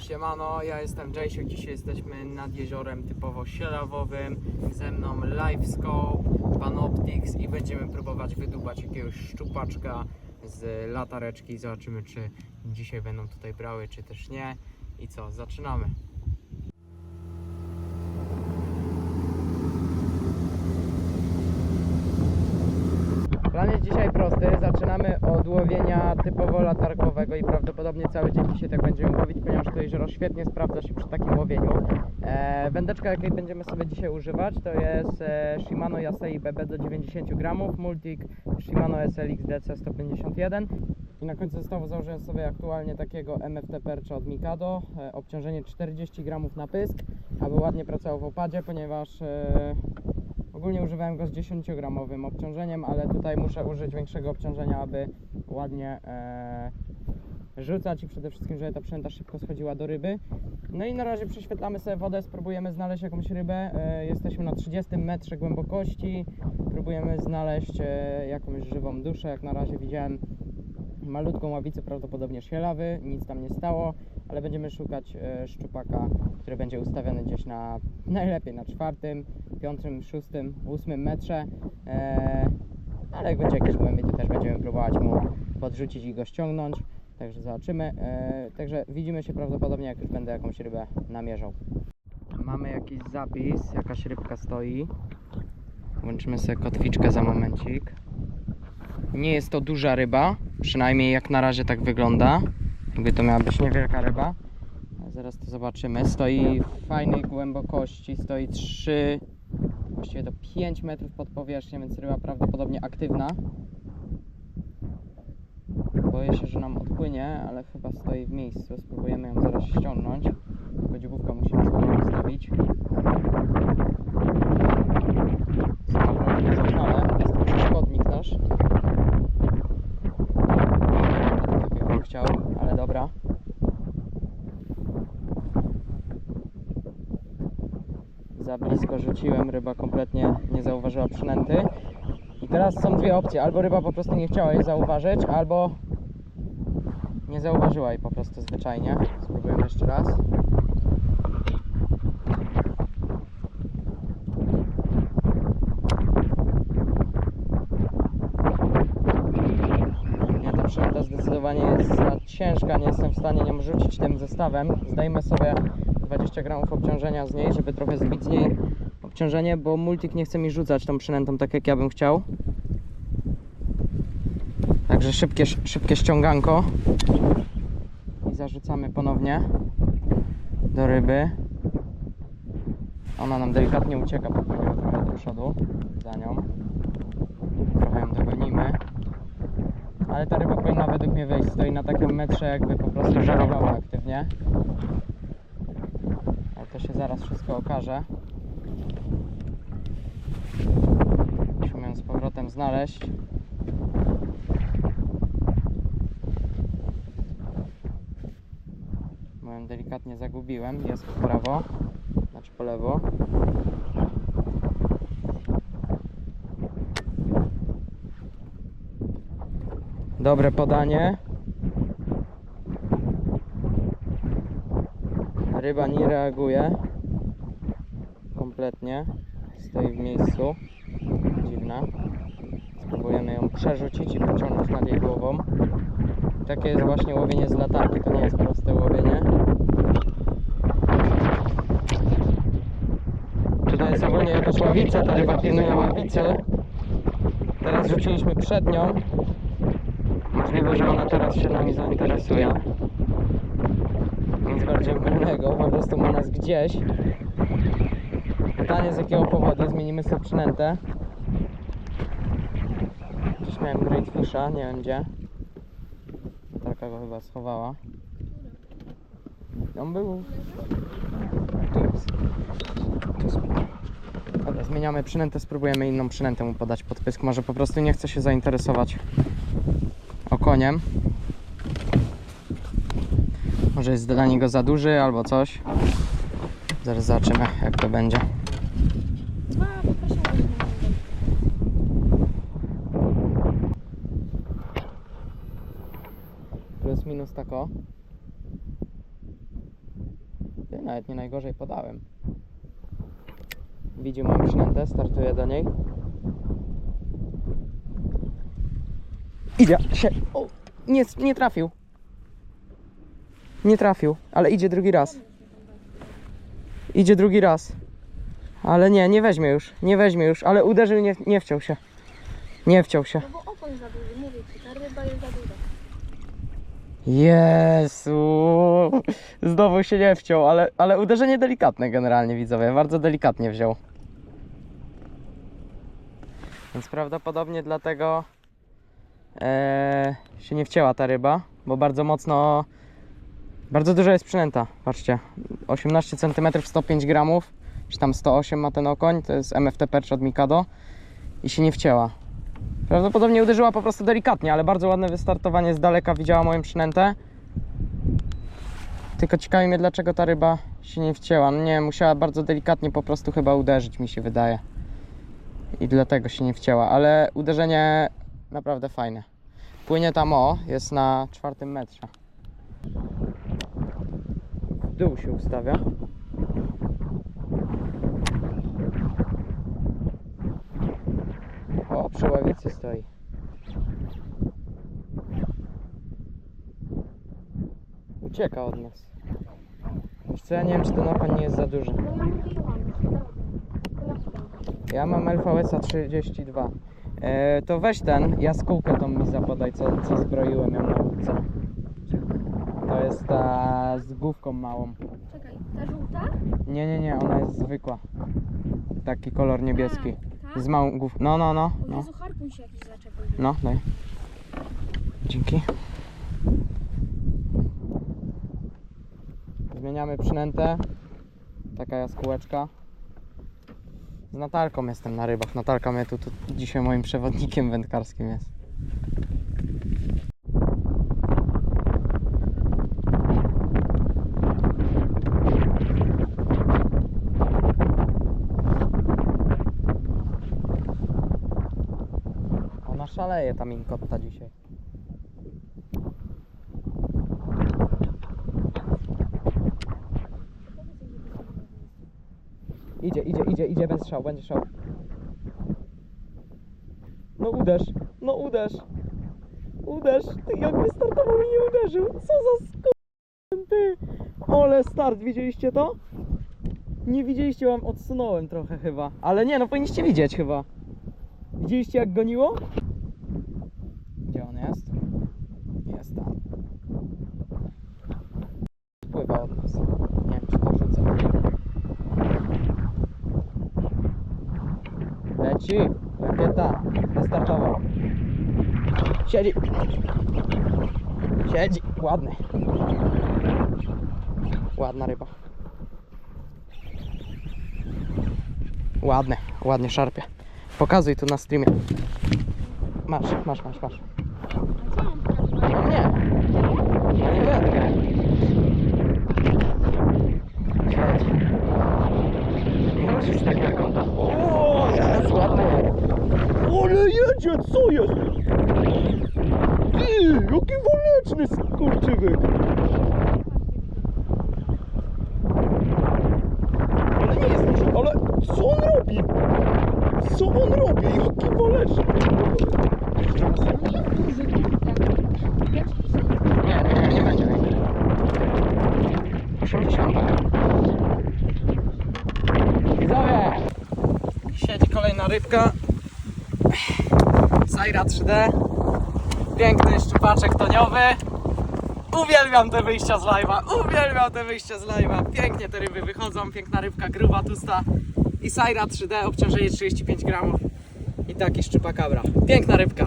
Siemano, ja jestem Jaysiek, dzisiaj jesteśmy nad jeziorem typowo sielawowym, ze mną Livescope, Panoptics i będziemy próbować wydubać jakiegoś szczupaczka z latareczki, zobaczymy czy dzisiaj będą tutaj brały, czy też nie. I co, zaczynamy. Jest dzisiaj prosty. Zaczynamy od łowienia typowo latarkowego i prawdopodobnie cały dzień dzisiaj tak będziemy łowić, ponieważ to jezioro świetnie sprawdza się przy takim łowieniu. E, wędeczka, jakiej będziemy sobie dzisiaj używać, to jest e, Shimano Yasei BB do 90 gramów, Multic Shimano SLX DC 151. I na końcu zestawu założyłem sobie aktualnie takiego MFT Percha od Mikado, e, obciążenie 40 gramów na pysk, aby ładnie pracował w opadzie, ponieważ e, Ogólnie używałem go z 10-gramowym obciążeniem, ale tutaj muszę użyć większego obciążenia, aby ładnie e, rzucać i przede wszystkim, żeby ta przynęta szybko schodziła do ryby. No i na razie prześwietlamy sobie wodę, spróbujemy znaleźć jakąś rybę. E, jesteśmy na 30 metrze głębokości, próbujemy znaleźć e, jakąś żywą duszę. Jak na razie widziałem malutką ławicę, prawdopodobnie sielawy, nic tam nie stało, ale będziemy szukać e, szczupaka, który będzie ustawiony gdzieś na najlepiej na czwartym, piątym, szóstym, ósmym metrze. E, ale jak będzie jakiś głębiej, to też będziemy próbować mu podrzucić i go ściągnąć. Także zobaczymy. E, także widzimy się prawdopodobnie, jak już będę jakąś rybę namierzał. Mamy jakiś zapis, jakaś rybka stoi. Włączymy sobie kotwiczkę za momencik. Nie jest to duża ryba, przynajmniej jak na razie tak wygląda. Jakby to miała być niewielka ryba. Zaraz to zobaczymy. Stoi w fajnej głębokości, stoi 3, właściwie to 5 metrów pod powierzchnią, więc ryba prawdopodobnie aktywna. Boję się, że nam odpłynie, ale chyba stoi w miejscu. Spróbujemy ją zaraz ściągnąć. Tylko dziubówka musimy ustawić. Zapnąłem, jest to przeszkodnik nasz. Takiego bym chciał, ale dobra. Za blisko rzuciłem, ryba kompletnie nie zauważyła przynęty. I teraz są dwie opcje, albo ryba po prostu nie chciała jej zauważyć, albo nie zauważyła jej po prostu zwyczajnie. Spróbujemy jeszcze raz. Nie, ta przynęta zdecydowanie jest za ciężka, nie jestem w stanie nią rzucić tym zestawem. Zdejmę sobie 20 gramów obciążenia z niej, żeby trochę zbić z niej obciążenie, bo multik nie chce mi rzucać tą przynętą tak jak ja bym chciał. Także szybkie, szybkie ściąganko i zarzucamy ponownie do ryby. Ona nam delikatnie ucieka, popłyniemy trochę do przodu za nią. Trochę ją dogonimy. Ale ta ryba powinna według mnie wejść. Stoi na takim metrze, jakby po prostu żarowała aktywnie. Ale to się zaraz wszystko okaże. Musimy ją z powrotem znaleźć. Bo ją delikatnie zagubiłem. Jest po prawo, znaczy po lewo. Dobre podanie. Ryba nie reaguje. Kompletnie. Stoi w miejscu. Dziwna. Spróbujemy ją przerzucić i pociągnąć nad jej głową. Takie jest właśnie łowienie z latarki. To nie jest proste łowienie. Tutaj jest ogólnie jakaś ławica. Ta ryba pilnuje ławicę. Teraz rzuciliśmy przed nią. Możliwe, że ona teraz się nami zainteresuje. Nic bardziej mylnego, po prostu ma nas gdzieś. Pytanie z jakiego powodu, zmienimy sobie przynętę. Gdzieś miałem Great Fisha, nie wiem gdzie. Taka go chyba schowała. On był... Tu jest. Tu jest. Dobra, zmieniamy przynętę, spróbujemy inną przynętę mu podać pod pysk. Może po prostu nie chce się zainteresować okoniem. Może jest dla niego za duży albo coś. Zaraz zobaczymy jak to będzie. Plus minus tako. Ty, nawet nie najgorzej podałem. Widzi moją przynętę, startuję do niej. Idzie się. O, nie, nie trafił. Nie trafił, ale idzie drugi raz. Idzie drugi raz. Ale nie, nie weźmie już, nie weźmie już, ale uderzył, nie, nie wciął się. Nie wciął się. No bo okoń za duży, mówię ci, ta ryba jest za duża. Jezu, znowu się nie wciął, ale, ale uderzenie delikatne generalnie widzowie, bardzo delikatnie wziął. Więc prawdopodobnie dlatego e, się nie wcięła ta ryba, bo bardzo mocno, bardzo dużo jest przynęta, patrzcie, 18 cm 105 gramów, czy tam 108 ma ten okoń, to jest MFT Perch od Mikado i się nie wcięła. Prawdopodobnie uderzyła po prostu delikatnie, ale bardzo ładne wystartowanie z daleka widziała moją przynętę. Tylko ciekawi mnie dlaczego ta ryba się nie wcięła. No nie, musiała bardzo delikatnie po prostu chyba uderzyć, mi się wydaje. I dlatego się nie wcięła, ale uderzenie naprawdę fajne. Płynie tam o, jest na czwartym metrze. W dół się ustawia. O, przy ławicy stoi. Ucieka od nas. Wiesz co, ja nie wiem, czy ten okoń nie jest za duży. Ja mam LVS 32. E, to weź ten, jaskółkę tą mi zapodaj, co, co zbroiłem ją na łódce. To jest ta z główką małą. Czekaj, ta żółta? Nie, nie, nie, ona jest zwykła. Taki kolor niebieski. A, ta? Z małą główką. No, no, no. O no. Jezu, harpun się jakiś zaczepił. No, daj. Dzięki. Zmieniamy przynętę. Taka jaskółeczka. Z Natalką jestem na rybach. Natalka mnie tu, tu dzisiaj moim przewodnikiem wędkarskim jest. Ona szaleje ta minkotta dzisiaj. Idzie, idzie, bez szał, będzie szał. No uderz, no uderz. Uderz, ty jak wystartował i nie uderzył. Co za skurczyn, ty. Ole start, widzieliście to? Nie widzieliście, wam odsunąłem trochę chyba. Ale nie, no powinniście widzieć chyba. Widzieliście jak goniło? Gdzie on jest? Jest tam. Pływa od nas. Nie wiem, czy to rzucę. Leci. Wystartował. Siedzi. Siedzi. Ładny. Ładna ryba. Ładne. Ładnie szarpie. Pokazuj tu na streamie. Masz, masz, masz, masz. No nie. Ja nie będę. Śledź. Nie musisz tak jak on tam. O, jest ładny. Ale jedzie, co jest? Ty, jaki waleczny skurczywyk. Ale nie jest ale co on robi? Co on robi? Jaki waleczny. Nie, nie, nie, będzie. 80. Widzowie! Siedzi kolejna rybka. Sajra 3D. Piękny szczupaczek toniowy. Uwielbiam te wyjścia z live'a. Uwielbiam te wyjścia z live'a. Pięknie te ryby wychodzą. Piękna rybka, gruba, tusta. I Sajra 3D, obciążenie 35 gramów. I taki szczupakabra. Piękna rybka.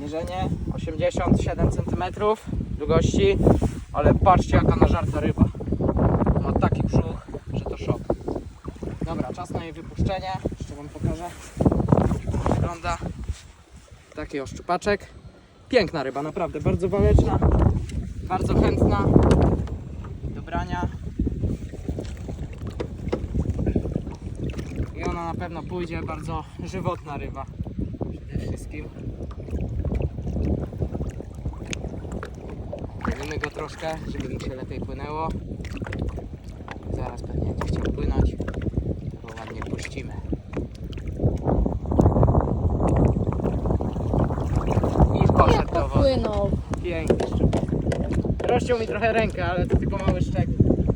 Mierzenie 87 cm długości, ale patrzcie jaka nażarta ryba. Ma taki brzuch, że to szok. Dobra, czas na jej wypuszczenie. Jeszcze wam pokażę. Wygląda. Taki oszczupaczek. Piękna ryba, naprawdę bardzo waleczna, bardzo chętna do brania. I ona na pewno pójdzie, bardzo żywotna ryba przede wszystkim. Robimy go troszkę, żeby mu się lepiej płynęło. Zaraz pewnie będzie chciał płynąć. Go ładnie puścimy. I popłynął. Pięknie. Rozciął mi trochę rękę, ale to tylko mały szczegół.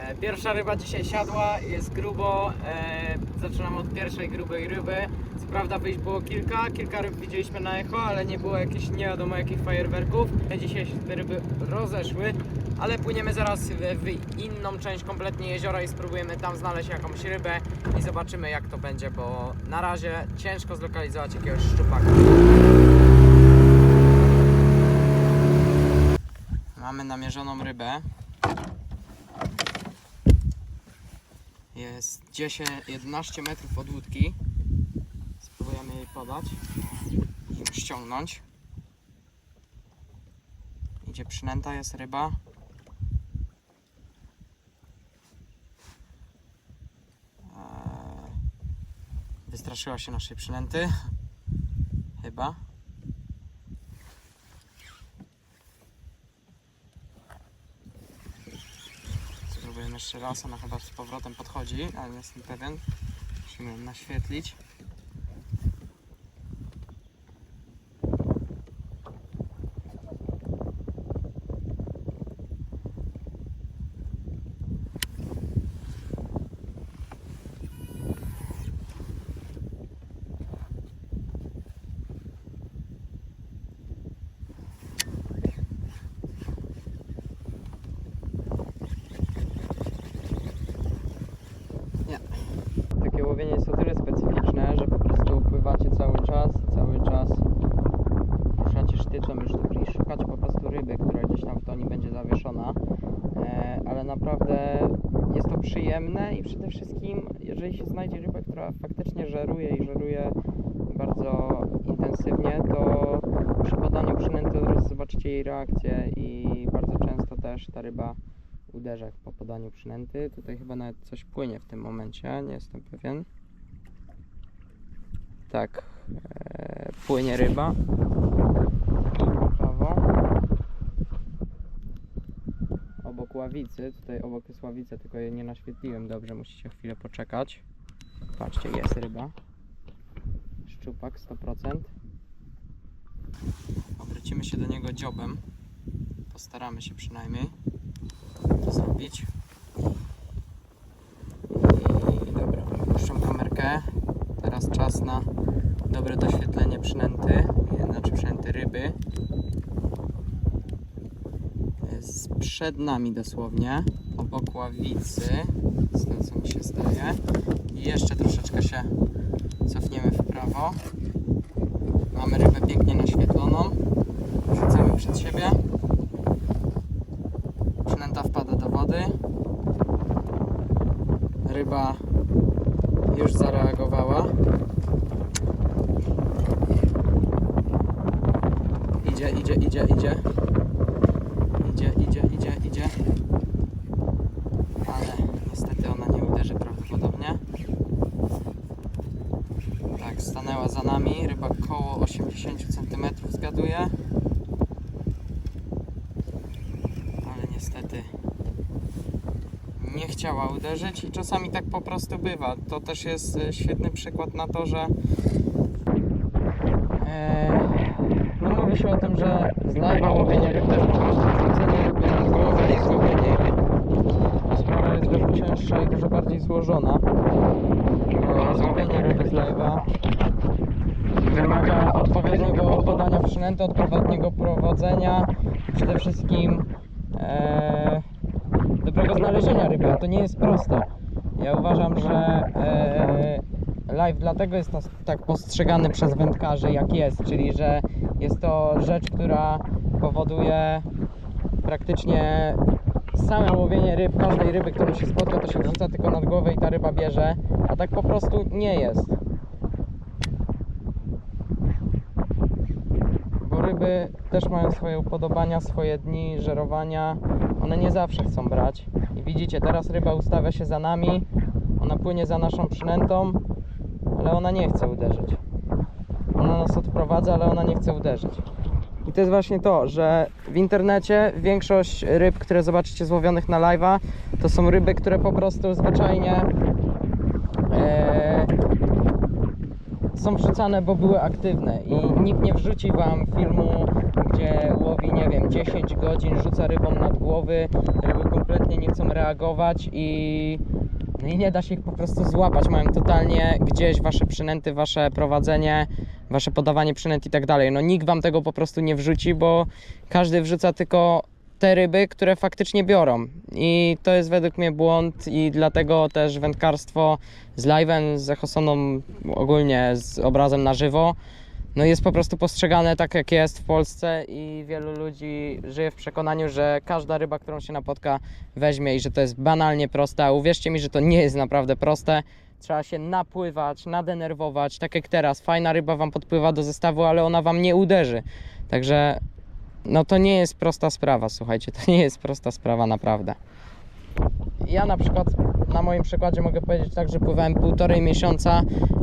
E, Pierwsza ryba dzisiaj siadła, jest grubo. E, zaczynamy od pierwszej grubej ryby. Co prawda wyjść było kilka, kilka ryb widzieliśmy na echo, ale nie było jakichś nie wiadomo jakich fajerwerków. Dzisiaj się te ryby rozeszły, ale płyniemy zaraz w inną część kompletnie jeziora i spróbujemy tam znaleźć jakąś rybę i zobaczymy jak to będzie, bo na razie ciężko zlokalizować jakiegoś szczupaka. Mamy namierzoną rybę. Jest 10, 11 metrów od łódki. Spróbujemy jej podać i ściągnąć. Idzie przynęta, jest ryba. Eee, Wystraszyła się naszej przynęty. Chyba. Spróbujemy jeszcze raz, ona chyba z powrotem podchodzi, ale nie jestem pewien. Musimy ją naświetlić. Takie łowienie jest o tyle specyficzne, że po prostu pływacie cały czas, cały czas ruszacie sztycą już tu i szukacie po prostu ryby, która gdzieś tam w toni będzie zawieszona. E, ale naprawdę jest to przyjemne i przede wszystkim, jeżeli się znajdzie rybę, która faktycznie żeruje i żeruje bardzo intensywnie, to przy podaniu przynęty od razu zobaczycie jej reakcję i bardzo często też ta ryba uderza po podaniu przynęty. Tutaj chyba nawet coś płynie w tym momencie, nie jestem pewien. Tak, e, płynie ryba. Prawo. Obok ławicy, tutaj obok jest ławica, tylko jej nie naświetliłem dobrze, musicie chwilę poczekać. Patrzcie, jest ryba. Szczupak 100%. Obrócimy się do niego dziobem. Postaramy się przynajmniej to zrobić. I dobra, puszczam kamerkę. Teraz czas na dobre doświetlenie przynęty, znaczy przynęty ryby. Jest przed nami dosłownie, obok ławicy, z tym co mi się zdaje. I jeszcze troszeczkę się cofniemy w prawo. Mamy rybę pięknie naświetloną. Rzucamy przed siebie. Przynęta wpada do wody. Ryba już zareagowała. Idzie, idzie. Idzie, idzie, idzie. Ale niestety ona nie uderzy prawdopodobnie. Tak, stanęła za nami. Ryba koło 80 cm zgaduje. ale niestety nie chciała uderzyć i czasami tak po prostu bywa. To też jest e, świetny przykład na to, że e, no mówi się o tym, że z live'a łowienie ryb to jest po prostu wrzucenie ryby na głowę i złowienie jej. Sprawa jest dużo cięższa i dużo bardziej złożona. Złowienie ryby z live'a wymaga odpowiedniego podania przynęty, odpowiedniego prowadzenia, przede wszystkim e, dobrego znalezienia ryby, a to nie jest proste. Ja uważam, że e, live dlatego jest nas tak postrzegany przez wędkarzy jak jest, czyli że jest to rzecz, która powoduje praktycznie same łowienie ryb, każdej ryby, którą się spotka, to się wrzuca tylko nad głowę i ta ryba bierze, a tak po prostu nie jest. Bo ryby też mają swoje upodobania, swoje dni żerowania. One nie zawsze chcą brać. I widzicie, teraz ryba ustawia się za nami. Ona płynie za naszą przynętą, ale ona nie chce uderzyć. Ona nas odprowadza, ale ona nie chce uderzyć. I to jest właśnie to, że w internecie większość ryb, które zobaczycie złowionych na live'a, to są ryby, które po prostu zwyczajnie e, są wrzucane, bo były aktywne. I nikt nie wrzuci wam filmu, gdzie łowi, nie wiem, 10 godzin, rzuca rybą nad głowy, ryby kompletnie nie chcą reagować i, no i nie da się ich po prostu złapać, mają totalnie gdzieś wasze przynęty, wasze prowadzenie, wasze podawanie przynęt i tak dalej. No nikt wam tego po prostu nie wrzuci, bo każdy wrzuca tylko te ryby, które faktycznie biorą. I to jest według mnie błąd i dlatego też wędkarstwo z live'em, z Echosoną, ogólnie z obrazem na żywo, no jest po prostu postrzegane tak jak jest w Polsce i wielu ludzi żyje w przekonaniu, że każda ryba, którą się napotka weźmie i że to jest banalnie proste, a uwierzcie mi, że to nie jest naprawdę proste. Trzeba się napływać, nadenerwować, tak jak teraz. Fajna ryba Wam podpływa do zestawu, ale ona Wam nie uderzy. Także no to nie jest prosta sprawa, słuchajcie, to nie jest prosta sprawa naprawdę. Ja na przykład na moim przykładzie mogę powiedzieć tak, że pływałem półtorej miesiąca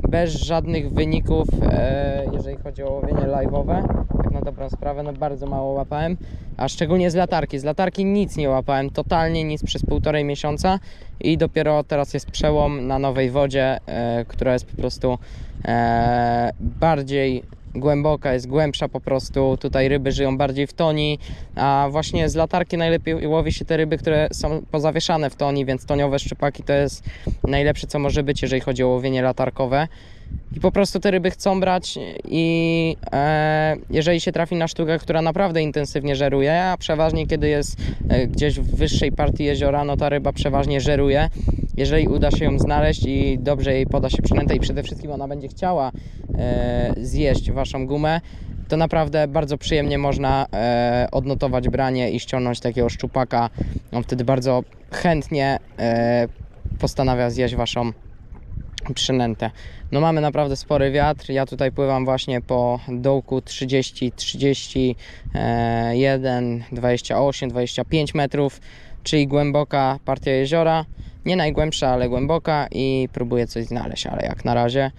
bez żadnych wyników, e, jeżeli chodzi o łowienie live'owe. Tak na dobrą sprawę, no bardzo mało łapałem, a szczególnie z latarki. Z latarki nic nie łapałem, totalnie nic przez półtorej miesiąca i dopiero teraz jest przełom na nowej wodzie, e, która jest po prostu e, bardziej głęboka, jest głębsza po prostu. Tutaj ryby żyją bardziej w toni, a właśnie z latarki najlepiej łowi się te ryby, które są pozawieszane w toni, więc toniowe szczupaki to jest najlepsze co może być, jeżeli chodzi o łowienie latarkowe. I po prostu te ryby chcą brać i e, jeżeli się trafi na sztukę, która naprawdę intensywnie żeruje, a przeważnie kiedy jest e, gdzieś w wyższej partii jeziora, no ta ryba przeważnie żeruje. Jeżeli uda się ją znaleźć i dobrze jej poda się przynętę i przede wszystkim ona będzie chciała e, zjeść waszą gumę, to naprawdę bardzo przyjemnie można e, odnotować branie i ściągnąć takiego szczupaka. On wtedy bardzo chętnie e, postanawia zjeść waszą przynętę. No mamy naprawdę spory wiatr. Ja tutaj pływam właśnie po dołku 30, 31, 28, 25 metrów, czyli głęboka partia jeziora. Nie najgłębsza, ale głęboka i próbuję coś znaleźć, ale jak na razie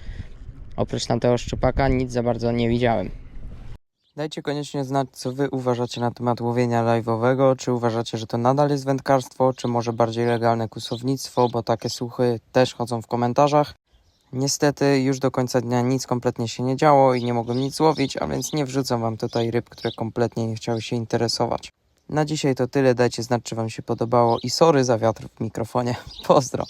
oprócz tamtego szczupaka nic za bardzo nie widziałem. Dajcie koniecznie znać, co wy uważacie na temat łowienia live'owego. Czy uważacie, że to nadal jest wędkarstwo, czy może bardziej legalne kusownictwo, bo takie słuchy też chodzą w komentarzach. Niestety już do końca dnia nic kompletnie się nie działo i nie mogłem nic łowić, a więc nie wrzucam wam tutaj ryb, które kompletnie nie chciały się interesować. Na dzisiaj to tyle, dajcie znać, czy wam się podobało i sorry za wiatr w mikrofonie. Pozdro!